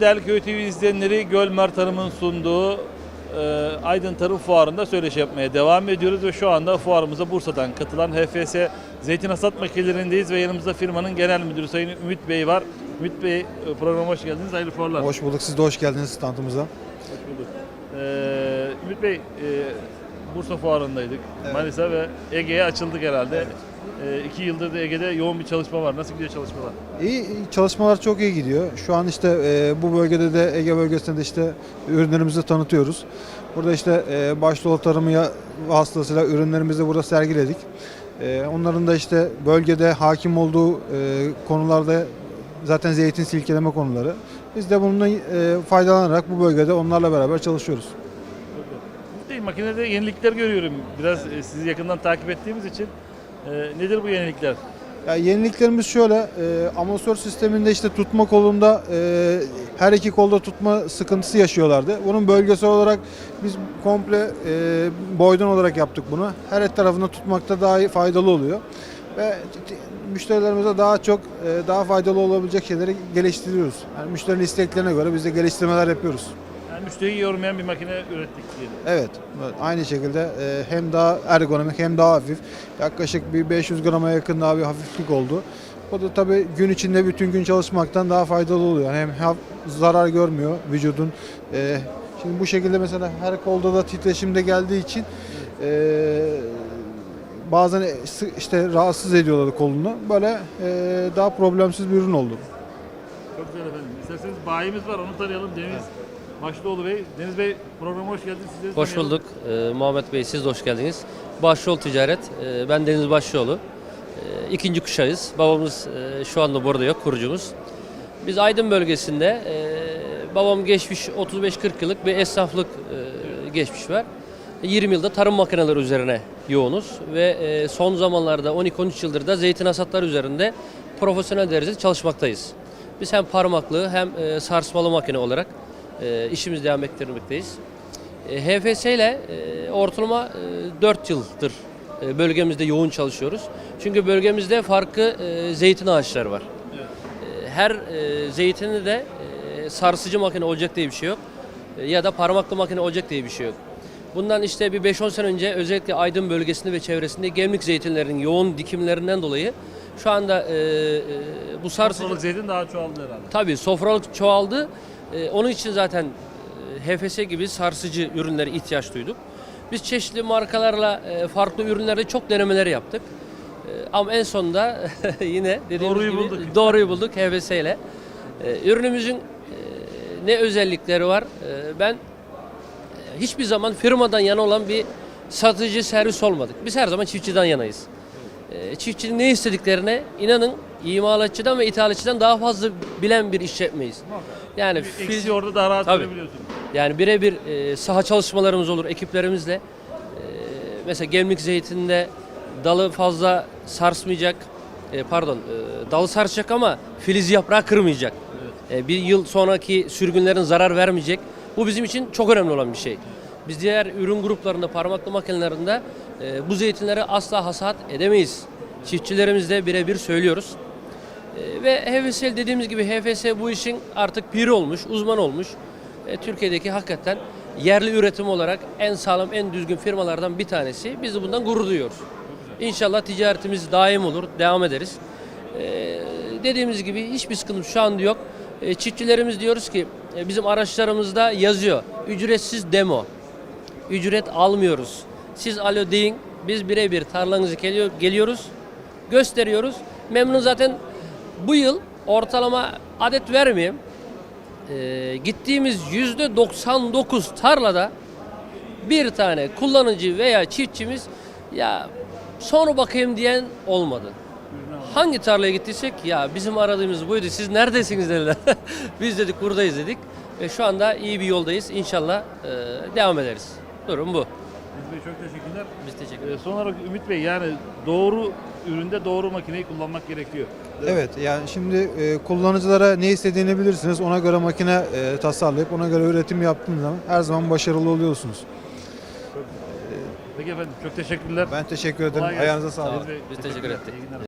Değerli Köy TV izleyenleri Gölmer Tarım'ın sunduğu e, Aydın Tarım Fuarı'nda söyleşi yapmaya devam ediyoruz ve şu anda fuarımıza Bursa'dan katılan HFS Zeytin Hasat Makinelerindeyiz ve yanımızda firmanın genel müdürü Sayın Ümit Bey var. Ümit Bey e, programa hoş geldiniz. Hayırlı fuarlar. Hoş bulduk. Siz de hoş geldiniz standımıza. Hoş bulduk. Ee, Ümit Bey, e, Bursa Fuarı'ndaydık. Evet. Manisa ve Ege'ye açıldık herhalde. E, iki yıldır da Ege'de yoğun bir çalışma var. Nasıl gidiyor çalışmalar? İyi, çalışmalar çok iyi gidiyor. Şu an işte e, bu bölgede de Ege bölgesinde de işte ürünlerimizi tanıtıyoruz. Burada işte e, başta tarımı vasıtasıyla ürünlerimizi burada sergiledik. E, onların da işte bölgede hakim olduğu e, konularda zaten zeytin silkeleme konuları. Biz de bununla e, faydalanarak bu bölgede onlarla beraber çalışıyoruz. Bey, makinede yenilikler görüyorum. Biraz e, sizi yakından takip ettiğimiz için. E, nedir bu yenilikler? Ya yeniliklerimiz şöyle, e, amatör sisteminde işte tutma kolunda e, her iki kolda tutma sıkıntısı yaşıyorlardı. Bunun bölgesel olarak biz komple e, boydan olarak yaptık bunu. Her et tarafında tutmakta daha faydalı oluyor. Ve müşterilerimize daha çok, e, daha faydalı olabilecek şeyleri geliştiriyoruz. Yani müşterinin isteklerine göre biz de geliştirmeler yapıyoruz. Yani müşteriyi yormayan bir makine ürettik diyelim. Evet, evet, aynı şekilde e, hem daha ergonomik hem daha hafif. Yaklaşık bir 500 grama yakın daha bir hafiflik oldu. O da tabii gün içinde bütün gün çalışmaktan daha faydalı oluyor. Yani hem zarar görmüyor vücudun. E, şimdi bu şekilde mesela her kolda da titreşimde geldiği için e, bazen işte rahatsız ediyorlar kolunu. Böyle daha problemsiz bir ürün oldu. Çok güzel efendim. İsterseniz bayimiz var, onu tanıyalım. Deniz Başlıoğlu Bey. Deniz Bey programa hoş geldiniz. Sizleri Hoş bulduk. Ee, Muhammed Bey siz de hoş geldiniz. Başyol Ticaret. Ee, ben Deniz Başyolu. Ee, ikinci kuşağıyız. Babamız e, şu anda burada yok, kurucumuz. Biz Aydın bölgesinde, e, babam geçmiş 35-40 yıllık bir esnaflık e, geçmiş var. 20 yılda tarım makineleri üzerine yoğunuz ve e, son zamanlarda 12-13 yıldır da zeytin hasatları üzerinde profesyonel derecede çalışmaktayız. Biz hem parmaklı hem e, sarsmalı makine olarak e, işimizi devam ettirmekteyiz. E, HFS ile e, ortalama 4 yıldır e, bölgemizde yoğun çalışıyoruz. Çünkü bölgemizde farklı e, zeytin ağaçları var. E, Her e, zeytini de e, sarsıcı makine olacak diye bir şey yok. E, Ya da parmaklı makine olacak diye bir şey yok. Bundan işte bir 5-10 sene önce özellikle Aydın bölgesinde ve çevresinde gemlik zeytinlerinin yoğun dikimlerinden dolayı şu anda e, e, bu sarsıcı... Sofralık zeytin daha çoğaldı herhalde. Tabii sofralık çoğaldı. Ee, onun için zaten e, HFS gibi sarsıcı ürünlere ihtiyaç duyduk. Biz çeşitli markalarla e, farklı ürünlerde çok denemeler yaptık. E, ama en sonunda yine dediğimiz Doğruyu gibi bulduk. doğruyu bulduk HFS ile. E, ürünümüzün e, ne özellikleri var? E, ben e, hiçbir zaman firmadan yana olan bir satıcı servis olmadık. Biz her zaman çiftçiden yanayız. E, çiftçinin ne istediklerine inanın imalatçıdan ve ithalatçıdan daha fazla bilen bir işletmeyiz. Yani Eksiği fiz- orada daha rahat Tabii. görebiliyorsunuz. yani birebir e, saha çalışmalarımız olur ekiplerimizle. E, mesela gemlik zeytinde dalı fazla sarsmayacak. E, pardon, e, dalı sarsacak ama filiz yaprağı kırmayacak. E, bir yıl sonraki sürgünlerin zarar vermeyecek. Bu bizim için çok önemli olan bir şey. Biz diğer ürün gruplarında, parmaklı makinelerinde e, bu zeytinleri asla hasat edemeyiz. Çiftçilerimizle birebir söylüyoruz. E, Ve HFSL dediğimiz gibi HFS bu işin artık piri olmuş, uzman olmuş. E, Türkiye'deki hakikaten yerli üretim olarak en sağlam, en düzgün firmalardan bir tanesi. Biz de bundan gurur duyuyoruz. İnşallah ticaretimiz daim olur, devam ederiz. E, dediğimiz gibi hiçbir sıkıntı şu anda yok. E, çiftçilerimiz diyoruz ki e, bizim araçlarımızda yazıyor. Ücretsiz demo. Ücret almıyoruz. Siz alo deyin. Biz birebir tarlanızı geliyor, geliyoruz. Gösteriyoruz. Memnun zaten bu yıl ortalama adet vermeyeyim. Ee, gittiğimiz yüzde 99 tarlada bir tane kullanıcı veya çiftçimiz ya sonra bakayım diyen olmadı. Hangi tarlaya gittiysek ya bizim aradığımız buydu siz neredesiniz dediler. Biz dedik buradayız dedik ve şu anda iyi bir yoldayız İnşallah e, devam ederiz. Durum bu. Deniz Bey çok teşekkürler. Biz teşekkür Ee, ederiz. son olarak Ümit Bey yani doğru üründe doğru makineyi kullanmak gerekiyor. Evet yani şimdi e, kullanıcılara ne istediğini bilirsiniz. Ona göre makine e, tasarlayıp ona göre üretim yaptığınız zaman her zaman başarılı oluyorsunuz. Peki efendim çok teşekkürler. Ben teşekkür ederim. Kolay gelsin. Ayağınıza Sağ sağlık. Biz teşekkür ettik. İyi günler.